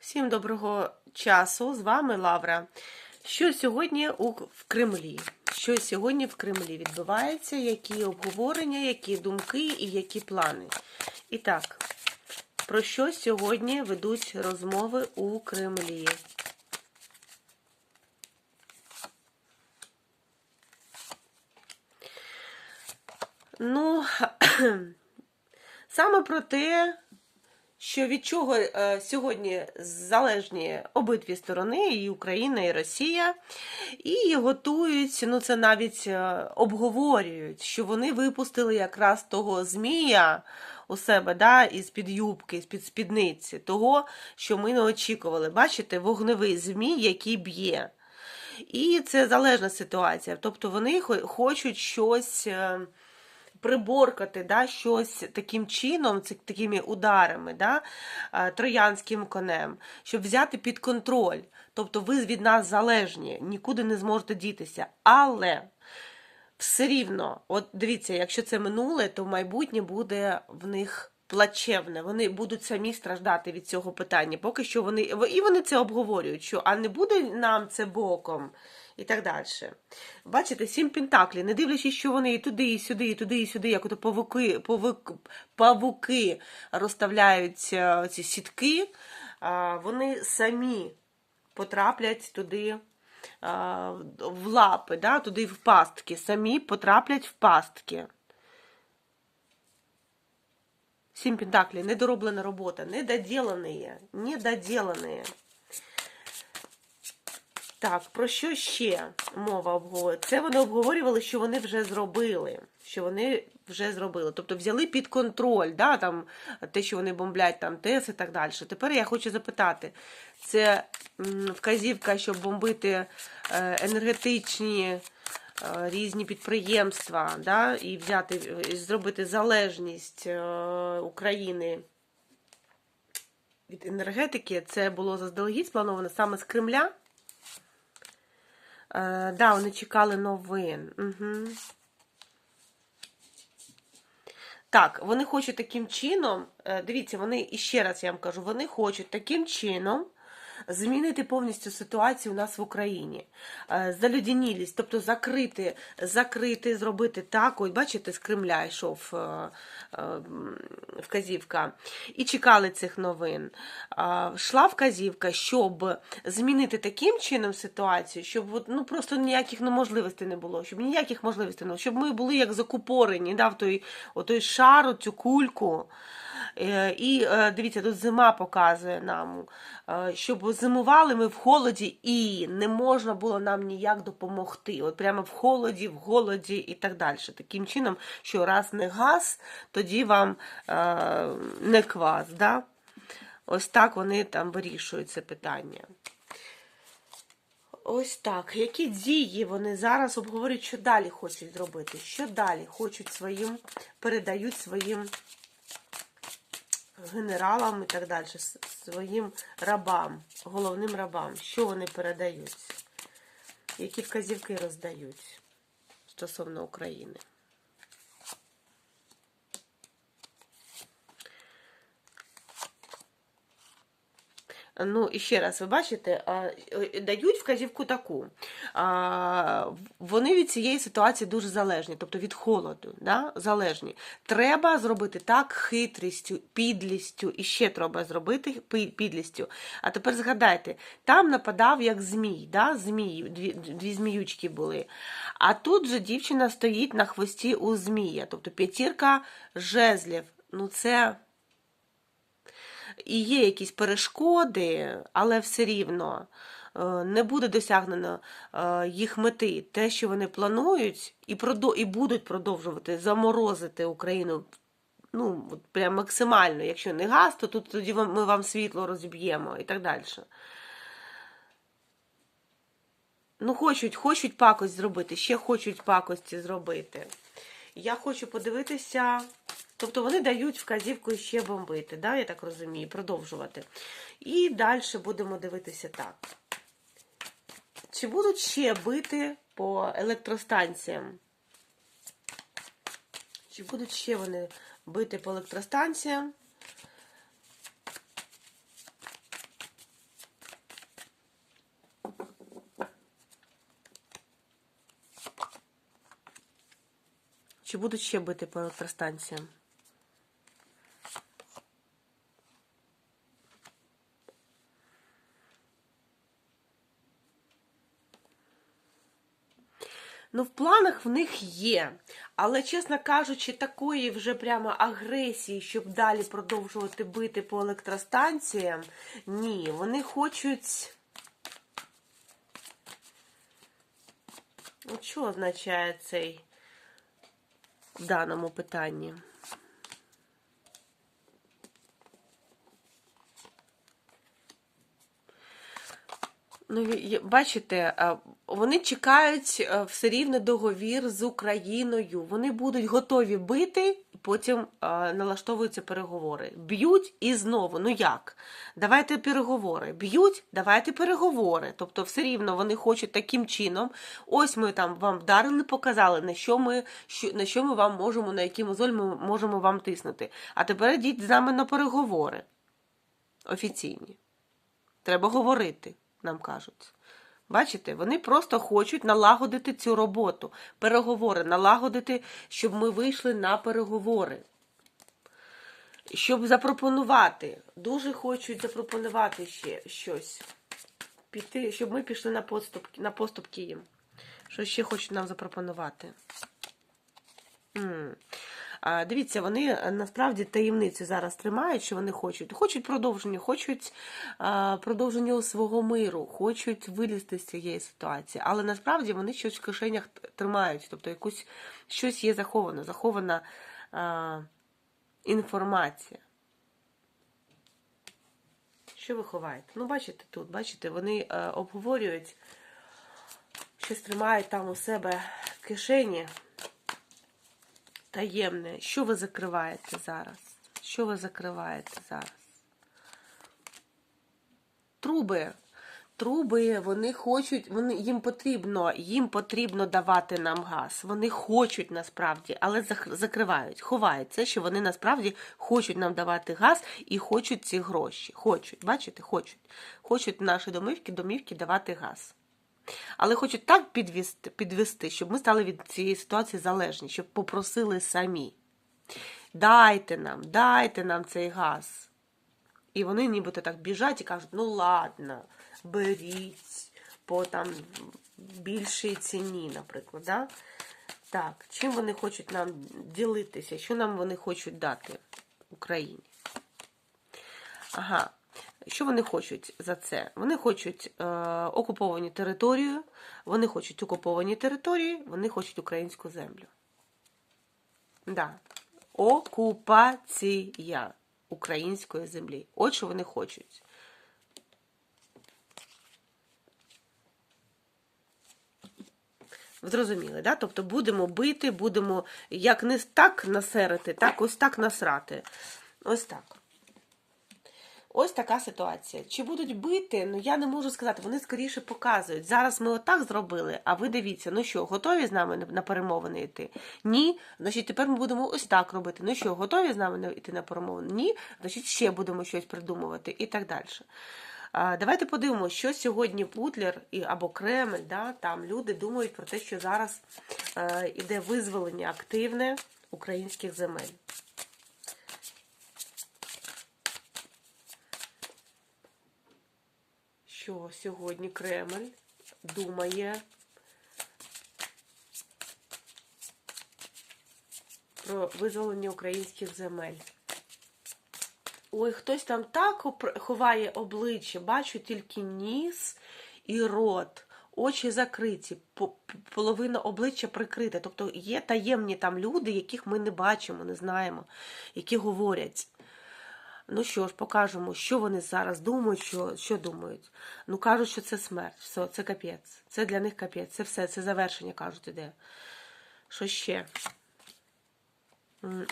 Всім доброго часу. З вами Лавра. Що сьогодні у в Кремлі? Що сьогодні в Кремлі відбувається? Які обговорення, які думки і які плани? І так, про що сьогодні ведуть розмови у Кремлі? Ну, саме про те, що від чого е, сьогодні залежні обидві сторони, і Україна, і Росія, і готують, ну це навіть е, обговорюють, що вони випустили якраз того змія у себе, да, із під юбки, з під спідниці, того, що ми не очікували. Бачите, вогневий змій, який б'є. І це залежна ситуація. Тобто вони хо- хочуть щось. Приборкати да, щось таким чином, такими ударами, да, е, троянським конем, щоб взяти під контроль. Тобто ви від нас залежні, нікуди не зможете дітися. Але все рівно, от дивіться, якщо це минуле, то майбутнє буде в них плачевне. Вони будуть самі страждати від цього питання. Поки що вони і вони це обговорюють, що а не буде нам це боком. І так далі. Бачите, сім пентаклів, не дивлячись, що вони і туди, і сюди, і туди, і сюди, як ото павуки, павук, павуки розставляють е, ці сітки, вони самі потраплять туди в лапи, да, туди в пастки, самі потраплять в пастки. Сім пентаклів, недороблена робота, недоділене, недоділене. Так, про що ще мова обговорює? Це вони обговорювали, що вони вже зробили. Що вони вже зробили. Тобто взяли під контроль, да, там, те, що вони бомблять там ТЕС і так далі. Тепер я хочу запитати: це вказівка, щоб бомбити е, енергетичні е, різні підприємства, да, і взяти, е, зробити залежність України від енергетики. Це було заздалегідь сплановано саме з Кремля. Е, да, вони чекали новин. Угу. Так, вони хочуть таким чином, е, дивіться, вони, і ще раз я вам кажу, вони хочуть таким чином змінити повністю ситуацію у нас в Україні. Е, Залюдянілість, тобто закрити, закрити, зробити так, ось бачите, з Кремля йшов е, е, вказівка, і чекали цих новин. А, Йшла вказівка, щоб змінити таким чином ситуацію, щоб ну, просто ніяких ну, можливостей не було, щоб ніяких можливостей не було, щоб ми були як закупорені, да, в той, той шар, цю кульку. Е, І е, дивіться, тут зима показує нам, е, щоб зимували ми в холоді і не можна було нам ніяк допомогти. От прямо в холоді, в голоді і так далі. Таким чином, що раз не газ, тоді вам не квас. Да? Ось так вони там вирішують це питання. Ось так. Які дії вони зараз обговорюють, що далі хочуть зробити? Що далі хочуть своїм, передають своїм генералам і так далі, своїм рабам, головним рабам. Що вони передають? Які вказівки роздають стосовно України? Ну, і ще раз, ви бачите, е, дають вказівку таку. Вони від цієї ситуації дуже залежні, тобто від холоду, да? залежні. Треба зробити так хитрістю, підлістю, і ще треба зробити підлістю. А тепер згадайте, там нападав як змій, да? змій, дві, дві зміючки були. А тут же дівчина стоїть на хвості у змія, тобто п'ятірка жезлів. Ну, це і є якісь перешкоди, але все рівно е, не буде досягнено е, їх мети. Те, що вони планують, і і будуть продовжувати заморозити Україну. Ну, прям максимально. Якщо не газ, то тут тоді ми вам світло розіб'ємо і так далі. Ну, хочуть, хочуть пакость зробити, ще хочуть пакості зробити. Я хочу подивитися. Тобто вони дають вказівку ще бомбити, да, я так розумію, продовжувати. І далі будемо дивитися так. Чи будуть ще бити по електростанціям? Чи будуть ще вони бити по електростанціям? Будуть ще бити по електростанціям? Ну, в планах в них є. Але, чесно кажучи, такої вже прямо агресії, щоб далі продовжувати бити по електростанціям, ні, вони хочуть. От що означає цей даному питанні? Ну, бачите, вони чекають е, все рівно договір з Україною. Вони будуть готові бити, потім а, налаштовуються переговори. Б'ють і знову. Ну як? Давайте переговори. Б'ють, давайте переговори. Тобто, все рівно вони хочуть таким чином. Ось ми там вам вдарили, показали, на що ми, що, на що ми вам можемо, на який мозоль ми можемо вам тиснути. А тепер йдіть з нами на переговори. Офіційні. Треба говорити, нам кажуть. Бачите, вони просто хочуть налагодити цю роботу, переговори, налагодити, щоб ми вийшли на переговори. Щоб запропонувати, дуже хочуть запропонувати ще щось. Піти, щоб ми пішли на поступки, на поступки їм. Що ще хочуть нам запропонувати? М. А, Дивіться, вони е, насправді таємницю зараз тримають, що вони хочуть. Хочуть продовження, хочуть продовження свого миру, хочуть вилізти з цієї ситуації. Але насправді вони щось в кишенях тримають, тобто якусь щось є заховано, захована інформація. Що ви ховаєте? Ну, бачите тут, бачите, вони е, обговорюють, щось тримають там у себе в кишені таємне. Що ви закриваєте зараз? Що ви закриваєте зараз? Труби. Труби, вони хочуть, вони, їм потрібно, їм потрібно давати нам газ. Вони хочуть насправді, але закривають, ховають це, що вони насправді хочуть нам давати газ і хочуть ці гроші. Хочуть, бачите, хочуть. Хочуть наші домівки, домівки давати газ. Але хочуть так підвести, підвести, щоб ми стали від цієї ситуації залежні, щоб попросили самі. Дайте нам, дайте нам цей газ. І вони нібито так біжать і кажуть, ну ладно, беріть по там більшій ціні, наприклад. Да? Так, чим вони хочуть нам ділитися? Що нам вони хочуть дати Україні? Ага. Що вони хочуть за це? Вони хочуть е, окуповані території, вони хочуть окуповані території, вони хочуть українську землю. Да. Окупація української землі. От що вони хочуть. Зрозуміли, да? Тобто будемо бити, будемо як не так насерити, так ось так насрати. Ось так. Ось така ситуація. Чи будуть бити? Ну я не можу сказати. Вони скоріше показують. Зараз ми отак зробили, а ви дивіться, ну що, готові з нами на перемовини йти? Ні. Значить, тепер ми будемо ось так робити. Ну що, готові з нами йти на перемовини? Ні. Значить, ще будемо щось придумувати і так далі. Давайте подивимося, що сьогодні Путлер і або Кремль, да, там люди думають про те, що зараз е, іде визволення активне українських земель. Що сьогодні Кремль думає про визволення українських земель. Ой, хтось там так ховає обличчя, бачу тільки ніс і рот, очі закриті, половина обличчя прикрита. Тобто є таємні там люди, яких ми не бачимо, не знаємо, які говорять. Ну що ж, покажемо, що вони зараз думають, що, що думають. Ну кажуть, що це смерть, все, це капець. Це для них капець, це все, це завершення, кажуть, іде. Що ще?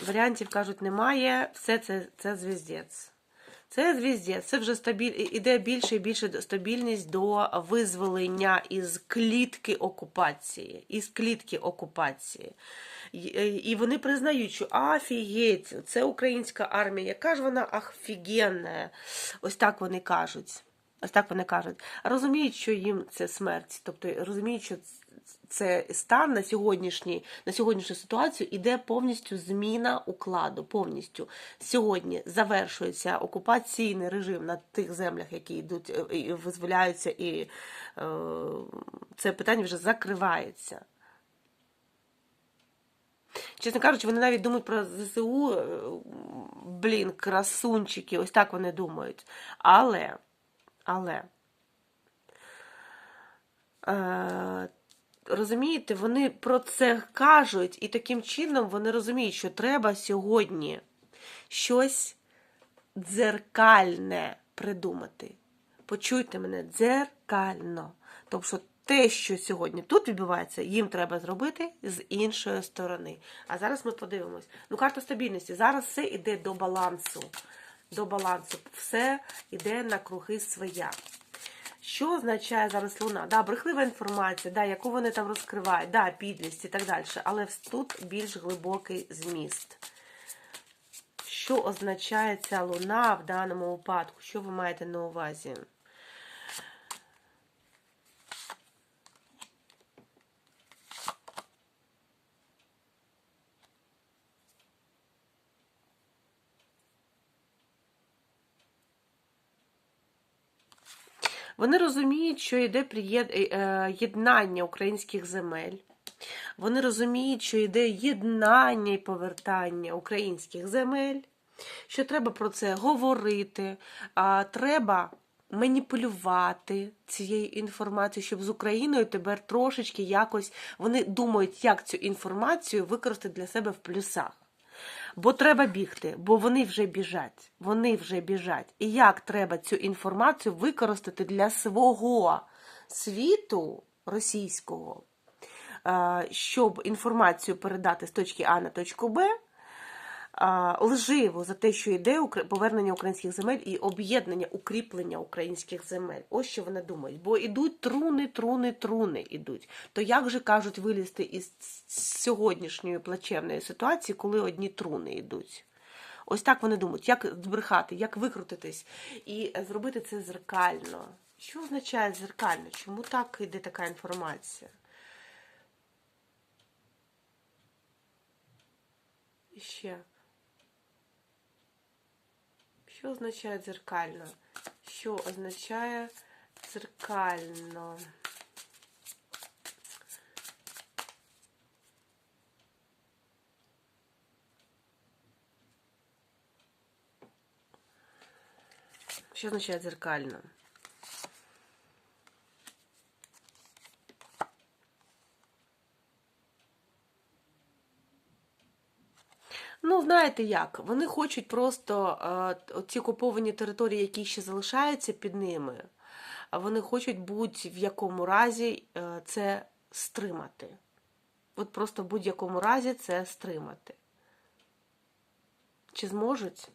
Варіантів кажуть, немає. Все це, це звіздець. Це звіздець. Це вже стабіль... іде більше і більше стабільність до визволення із клітки окупації. Із клітки окупації. І- е, вони признають, що афігеть, це українська армія, яка ж вона офігенна. Ось так вони кажуть. Ось так вони кажуть. Розуміють, що їм це смерть. Тобто розуміють, що це стан на сьогоднішній, на сьогоднішню ситуацію іде повністю зміна укладу. Повністю сьогодні завершується окупаційний режим на тих землях, які йдуть е, і визволяються, і е, це питання вже закривається. Чесно кажучи, вони навіть думають про ЗСУ, е, блін, красунчики, ось так вони думають. Але, але, е, розумієте, вони про це кажуть, і таким чином вони розуміють, що треба сьогодні щось дзеркальне придумати. Почуйте мене, дзеркально. Тобто, те, що сьогодні тут відбувається, їм треба зробити з іншої сторони. А зараз ми подивимось. Ну, карта стабільності. Зараз все йде до балансу. До балансу. Все йде на круги своя. Що означає зараз луна? Да, брехлива інформація, да, яку вони там розкривають, да, підлість і так далі. Але тут більш глибокий зміст. Що означає ця луна в даному випадку? Що ви маєте на увазі? Вони розуміють, що йде єднання українських земель. Вони розуміють, що йде єднання і повертання українських земель, що треба про це говорити, а треба маніпулювати цією інформацією, щоб з Україною тепер трошечки якось вони думають, як цю інформацію використати для себе в плюсах. Бо треба бігти, бо вони вже біжать. Вони вже біжать. І як треба цю інформацію використати для свого світу російського, е, щоб інформацію передати з точки А на точку Б, лживо за те, що йде повернення українських земель і об'єднання, укріплення українських земель. Ось що вони думають. Бо йдуть труни, труни, труни ідуть. То як же кажуть вилізти із сьогоднішньої плачевної ситуації, коли одні труни йдуть? Ось так вони думають, як збрехати, як викрутитись і зробити це зеркально. Що означає зеркально? Чому так йде така інформація? Ще. Що означає дзеркально? Що означає дзеркально? Що означає дзеркально? Ну, знаєте як? Вони хочуть просто е, ці окуповані території, які ще залишаються під ними, вони хочуть будь-в якому разі е, це стримати. От просто в будь-якому разі це стримати. Чи зможуть?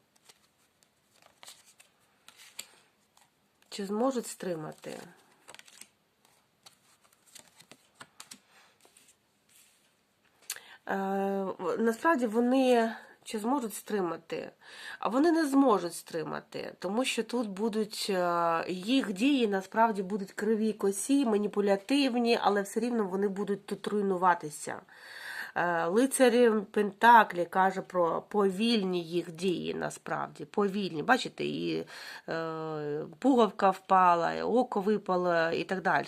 Чи зможуть стримати? Насправді вони чи зможуть стримати, а вони не зможуть стримати, тому що тут будуть е, їх дії насправді будуть криві косі, маніпулятивні, але все рівно вони будуть тут руйнуватися. Е, Лицарі Пентаклі каже про повільні їх дії, насправді. Повільні. Бачите, і е, пуговка впала, і око випало і так далі.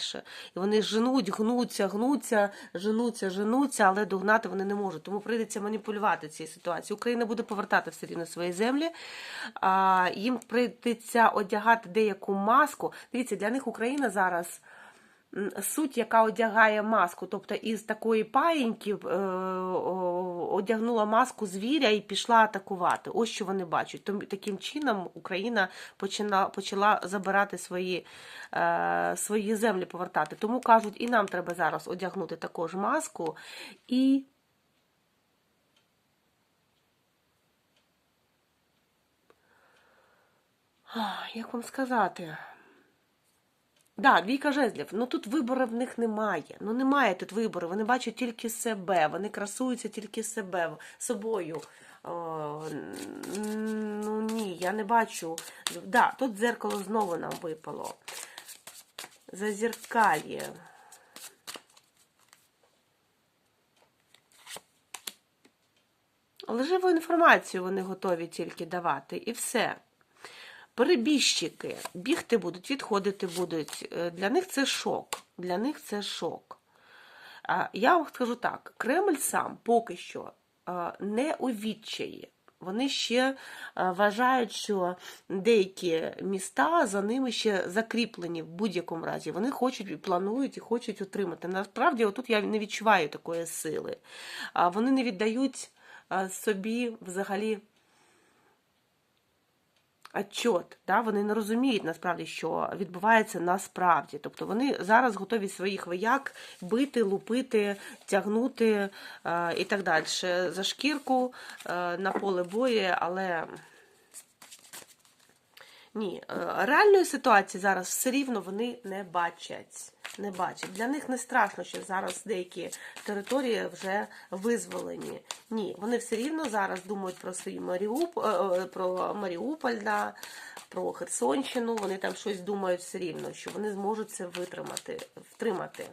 І вони женуть, гнуться, гнуться, женуться, женуться, але догнати вони не можуть. Тому прийдеться маніпулювати цією ситуацією. Україна буде повертати все рівно свої землі. А, Їм прийдеться одягати деяку маску. Дивіться, для них Україна зараз суть, яка одягає маску, тобто із такої паїньки е, одягнула маску звіря і пішла атакувати. Ось що вони бачать. Таким чином Україна почала, почала забирати свої, е, свої землі, повертати. Тому кажуть, і нам треба зараз одягнути також маску і. Як вам сказати? Да, двійка жезлів, ну тут вибору в них немає. Ну немає тут вибору. Вони бачать тільки себе, вони красуються тільки себе собою. О, ну ні, я не бачу. Да, тут дзеркало знову нам випало. Зазеркальє. Леживу інформацію вони готові тільки давати, і все. Перебіжчики бігти будуть, відходити будуть. Е, Для них це шок. Для них це шок. Я вам скажу так: Кремль сам поки що е, не у відчаї. Вони ще е, вважають, що деякі міста за ними ще закріплені в будь-якому разі. Вони хочуть, і планують і хочуть отримати. Насправді, отут я не відчуваю такої сили. Вони не віддають собі взагалі отчет, да? вони не розуміють насправді, що відбувається насправді. Тобто вони зараз готові своїх вояк бити, лупити, тягнути е, і так далі. За шкірку е, на поле бою, але. Ні, е, реальної ситуації зараз все рівно вони не бачать. Не бачать. Для них не страшно, що зараз деякі території вже визволені. Ні, вони все рівно зараз думають про свій Маріуп... е, е, про Маріуполь, да, про Херсонщину. Вони там щось думають все рівно, що вони зможуть це витримати, втримати.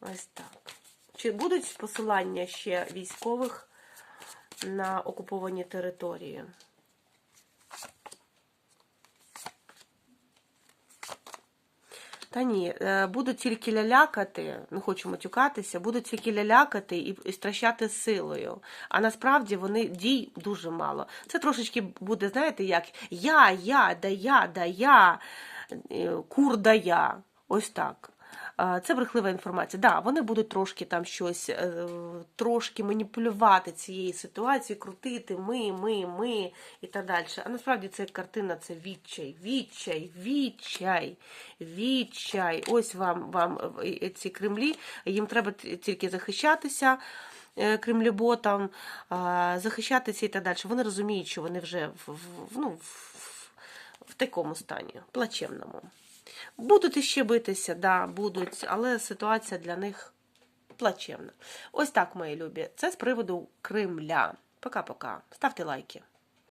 Ось так. Чи будуть посилання ще військових на окуповані території? Та ні, е, будуть тільки лялякати, не хочу матюкатися, будуть тільки лялякати і, і стращати силою. А насправді вони дій дуже мало. Це трошечки буде, знаєте, як я, я, да я, да я, е, кур да я. Ось так. Е, Це брехлива інформація. Да, вони будуть трошки там щось, е, трошки маніпулювати цією ситуацією, крутити ми, ми, ми і так далі. А насправді це картина, це відчай, відчай, відчай, відчай. Ось вам, вам е, ці Кремлі, їм треба тільки захищатися. е, Кремлеботам, е, захищатися і так далі. Вони розуміють, що вони вже в, в, ну, в, в такому стані, плачевному. Будуть іще битися, да, будуть, але ситуація для них плачевна. Ось так, мої любі. Це з приводу Кремля. Пока-пока. Ставте лайки.